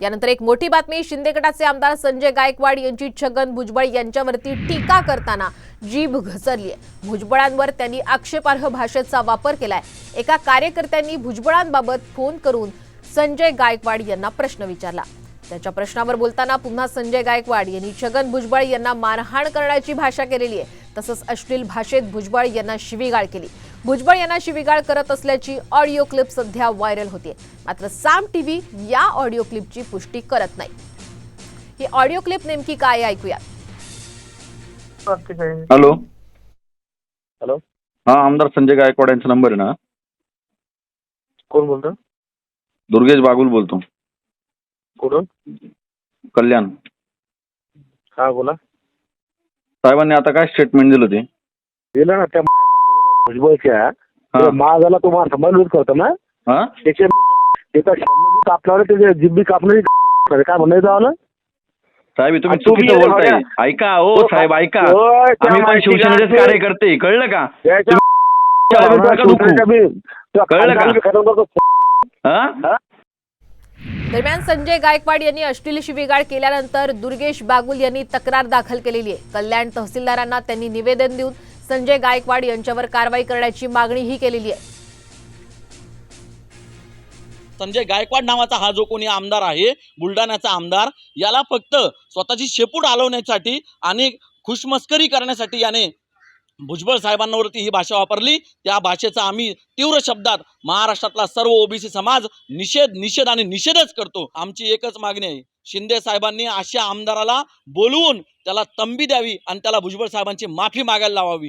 यानंतर एक मोठी बातमी शिंदे गटाचे आमदार संजय गायकवाड यांची छगन भुजबळ यांच्यावरती टीका करताना जीभ घसरली आहे भुजबळांवर त्यांनी आक्षेपार्ह भाषेचा वापर केलाय. एका कार्यकर्त्यांनी भुजबळांबाबत फोन करून संजय गायकवाड यांना प्रश्न विचारला. त्याच्या प्रश्नावर बोलताना पुन्हा संजय गायकवाड यांनी छगन भुजबळ यांना मारहाण करण्याची भाषा केलेली आहे तसंच अश्लील भाषेत भुजबळ यांना शिवीगाळ केली. भुजबळ यांना शिवीगाळ करत असल्याची ऑडिओ क्लिप सध्या व्हायरल होते मात्र साम टीव्ही या ऑडिओ क्लिपची पुष्टी करत नाही. ही ऑडिओ क्लिप नेमकी काय ऐकूया हॅलो. हॅलो. हा आमदार संजय गायकवाड यांचा नंबर आहे ना? कोण बोलतो दुर्गेश बागुल बोलतो. कुठून? कल्याण. हा बोला. साहेबांनी आता काय स्टेटमेंट दिलं ते? दिलं ना त्या भुजबळच्या हा. महागाला तुम्हाला संबंधित करतो ना. हा? त्याच्या त्याचा शब्द बी कापणार त्याच्या जिब्बी कापणार काय म्हणायचं आलं साहेब हे तुम्ही चुकीचं हे बोलताय. ऐका ओ तो- साहेब ऐका. त्या आम्ही पण माहिती शिवसेनेचेच का? कार्यकर्ते कळलं का? कळलं करतो. हा? दरम्यान संजय गायकवाड यांनी अश्लील शिवीगाळ केल्यानंतर दुर्गेश बागुल यांनी तक्रार दाखल केलेली आहे. कल्याण तहसीलदारांना त्यांनी निवेदन देऊन संजय गायकवाड यांच्यावर कारवाई करण्याची मागणीही केलेली आहे. संजय गायकवाड नावाचा हा जो कोणी आमदार आहे बुलढाण्याचा आमदार याला फक्त स्वतःची शेपूट हलवण्यासाठी आणि खुशमस्करी करण्यासाठी याने भुजबळ साहेबांवरती ही भाषा वापरली. त्या भाषेचा आम्ही तीव्र शब्दात महाराष्ट्रातला सर्व ओबीसी समाज निषेध निषेध आणि निषेधच करतो. आमची एकच मागणी आहे. शिंदे साहेबांनी अशा आमदाराला बोलवून त्याला तंबी द्यावी आणि त्याला भुजबळ साहेबांची माफी मागायला लावावी.